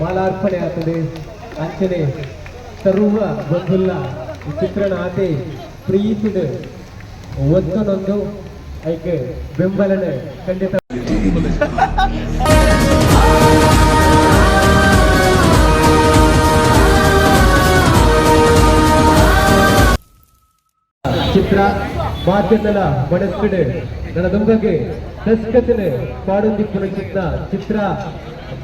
ಮಾಲಾರ್ಪಣೆ ಆಗ್ತದೆ. ಅಂಚನೆ ಸರ್ವ ಬಂಧುಲ್ಲ ಚಿತ್ರಣ ಆತೆ ಪ್ರೀತಿದ ಒತ್ತನೊಂದು, ಐಕೆ ಬೆಂಬಲನ ಖಂಡಿತ. ಚಿತ್ರ, ಮಾಧ್ಯಮದ ಮನಸ್ಕಡೆ ನನ್ನ ದುಂಬಗೆ ದಸ್ಕತ್ನ ಪಾಡೊಂದಿಪ್ಪನ ಚಿತ್ರ ಚಿತ್ರ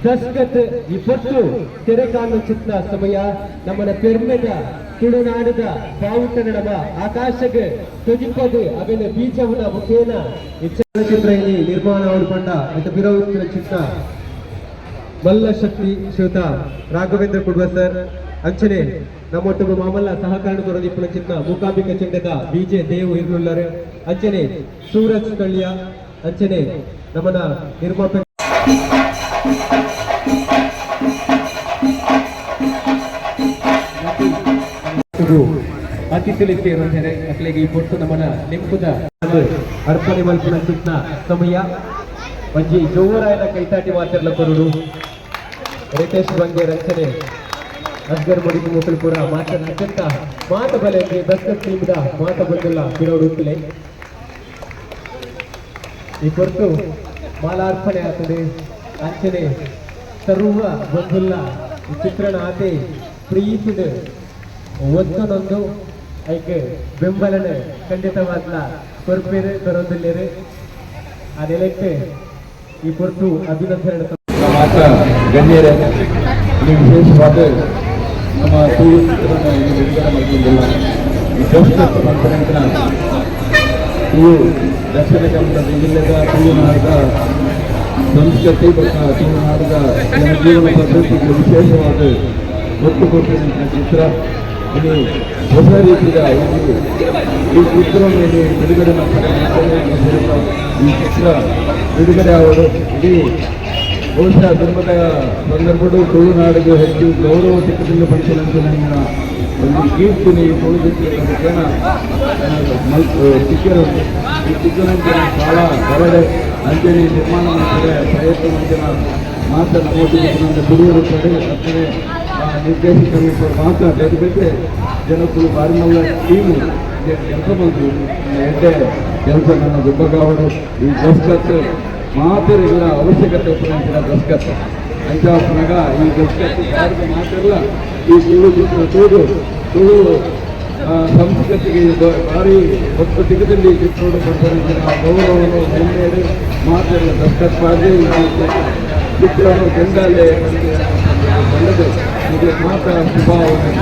ದಸ್ಕತ್ ಇಪ್ಪತ್ತು ತೆರೆ ಕಾಣುವ ಚಿತ್ರ ಸಮಯ. ನಮ್ಮನ ಪೆರ್ಮೆದ ತುಳುನಾಡದ ಬಾವುಟನಡಮ ಆಕಾಶಗೆ ತುಜಿಪದು ಅವೆಲ್ಲ ಬೀಜವನ ಮುಖೇನ ಚಲನಚಿತ್ರ ಇಲ್ಲಿ ನಿರ್ಮಾಣ ಮಾಡಿಕೊಂಡ ಇದು ಬಿರವುತ್ತಿನ ಚಿತ್ರ. ಬಲ್ಲ ಶಕ್ತಿ ಶ್ರೀಯುತ ರಾಘವೇಂದ್ರ ಕುಡ್ವ ಸರ್, ಅಂಚನೆ ನಮ್ಮೊಟ್ಟು ಮಾಮಲ್ಲ ಸಹಕಾರ ಕೊರದಿಪ್ಪನ ಚಿತ್ರ ಮೂಕಾಂಬಿಕ ಚಂಡದ ಬಿಜೆ ದೇವ್ ಇರ್ನುಳ್ಳರು ಅಂಚನೆ ಸೂರಜ್ ಕಳ್ಯ, ಅಂಚನೆ ನಮ್ಮನ ನಿರ್ಮಾಪಕ ಇದು ಅತಿಥಿಲಿ ಸೇರುತ್ತಾರೆ ಮಕ್ಕಳಿಗೆ ಈ ಪೊಟ್ಟು ನಮ್ಮನ ನಿಂಪುದ ಅರ್ಪಣೆ ಮಲ್ಪನ ಚಿತ್ರ ಸಮಯ. ಒಂಜಿ ಜೋರಾಯನ ಕೈತಾಟಿ ಮಾತಿರ್ಲ ಕೊರುಡು ರಿತೇಶ್ ಬಂಗೆ ರಚನೆ ಅಸ್ಗರ್ ಮುಡಿದು ಮುಕ್ಕಲು ಕೂಡ ಮಾತನ್ನ ಅತ್ಯಂತ ಮಾತ ಬಲೆಗೆ ದಸ್ಕತ್ ಮಾತ ಬಂದಿಲ್ಲ ಬಿಡೋಡು ಈ ಹೊರತು ಮಾಲಾರ್ಪಣೆ ಆಗ್ತದೆ. ಅಂಚನೆ ಸರ್ವ ಬಂದಿಲ್ಲ. ಚಿತ್ರಣ ಆತೆ ಪ್ರೀತಿದ. ಒತ್ತನೊಂದು ಐಕೆ ಬೆಂಬಲನೆ ಖಂಡಿತವಾದ್ಲ ಕೊರ್ಪೇರೆ ಬರೋದಿಲ್ಲೇರೆ ಆ ನೆಲಕ್ಕೆ ಈ ಹೊರತು ಅಭಿನಂದನೆ ಮಾತ್ರ ಗಣ್ಯರೇ ವಿಶೇಷವಾದ ನಮ್ಮ ಸಂಸ್ಕೃತಿ ಮತ್ತು ಜನಜೀವನ ಪದ್ಧತಿಗೆ ವಿಶೇಷವಾದ ಒತ್ತು ಕೊಟ್ಟಿರುವಂತಹ ಚಿತ್ರ ಇದು ಹೊಸ ರೀತಿಯ ಈ ಚಿತ್ರವನ್ನು ಬಿಡುಗಡೆ ಈ ಚಿತ್ರ ಬಿಡುಗಡೆ ಅವರು ಇಡೀ ಬಹುಶಃ ಧರ್ಮದ ಸಂದರ್ಭಗಳು ತುಳುನಾಡಿಗೆ ಹೆಚ್ಚು ಗೌರವ ಚಿತ್ರದಿಂದ ಪಡಿಸಿದಂತೆ ನನ್ನ ಒಂದು ಕೀರ್ತಿ ನೀವು ತುಳುದಿದ್ದೇನ ಸಿಕ್ಕರು ಈ ಚಿಕ್ಕನಂತೆ ಬಹಳ ಹೊರಡೆ ಅಂಜಲಿ ನಿರ್ಮಾಣ ಮಾಡ್ತಾರೆ. ಪ್ರಯತ್ನ ಮಾಡಿದ ಮಾತ್ರ ನಮ್ಮ ನನ್ನ ಗುರುವರು ಕಡೆ ಮತ್ತೆ ನಿರ್ದೇಶಕರು ಮಾತ್ರ ಬೇರೆ ಜನಕ್ಕೂ ಬಾರಿ ಮಲ್ಲ ಟೀಮು ಬಂದು ಎಡ್ಡೆ ಕೆಲಸ ನನ್ನ ದುಬ್ಬಗಾವಡು ಈ ಮಾತ್ರ ಇಲ್ಲ ಅವಶ್ಯಕತೆ ಉಪಯೋಗಿಸಿದ ದಸ್ಕತ್ ಅಂಚಾಪನಗ ಈ ದಸ್ಕತ್ ಯಾರಿಗೆ ಮಾತ್ರ ಈ ತುಳು ಚಿತ್ರ ತುಳು ಸಂಸ್ಕೃತಿಗೆ ಭಾರಿ ಒಟ್ಟು ದಿಗದಲ್ಲಿ ಚಿತ್ರೋಡು ಬರ್ತಾರೆ ಆ ಗೌರವವನ್ನು ಹೆಮ್ಮೆಯರು ಮಾತ್ರ ದಸ್ಕತ್ ಮಾಡಿ ಚಿತ್ರವನ್ನು ಗಂಗಾಲೆ ಬಂದದ್ದು ಇದು ಮಾತ್ರ ಶುಭಾವನೆ